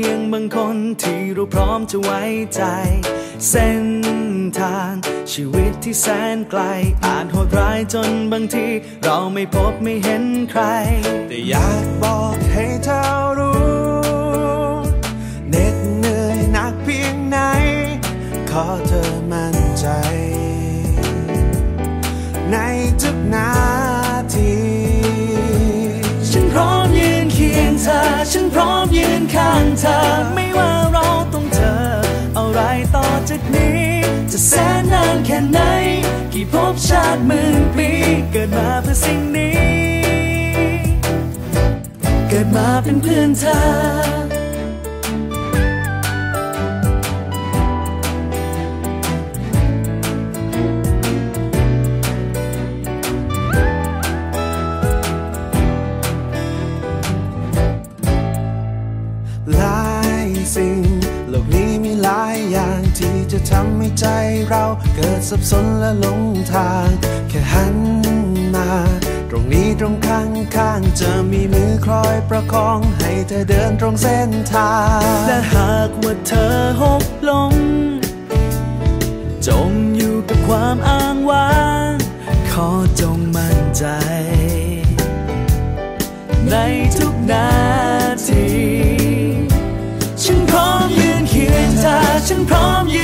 พียงบางคนที่เราพร้อมจะไว้ใจ เส้นทางชีวิตที่แสนไกล อาจโหดร้ายจนบางที เราไม่พบไม่เห็นใคร แต่อยากบอกให้เธอรู้เหน็ดเหนื่อยหนักเพียงไหน ขอเธอมั่นใจ ในทุกนา เธอ ไม่ว่าเราต้องเจอ อะไรต่อจากนี้ จะแสนนานแค่ไหน กี่พบชาติหมื่นปี เกิดมาเพื่อสิ่งนี้ เกิดมาเป็นเพื่อนเธอะทำให้ใจเราเกิดสับสนและหลงทาง แค่หันมา ตรงนี้ตรงข้างข้างจะมีมือคอยประคองให้เธอเดินตรงเส้นทาง และหากว่าเธอหกลง จมอยู่กับความอ้างว้าง ขอจงมั่นใจ ในทุกนาที ฉันพร้อมยืนเคียงเธอฉันพร้อมย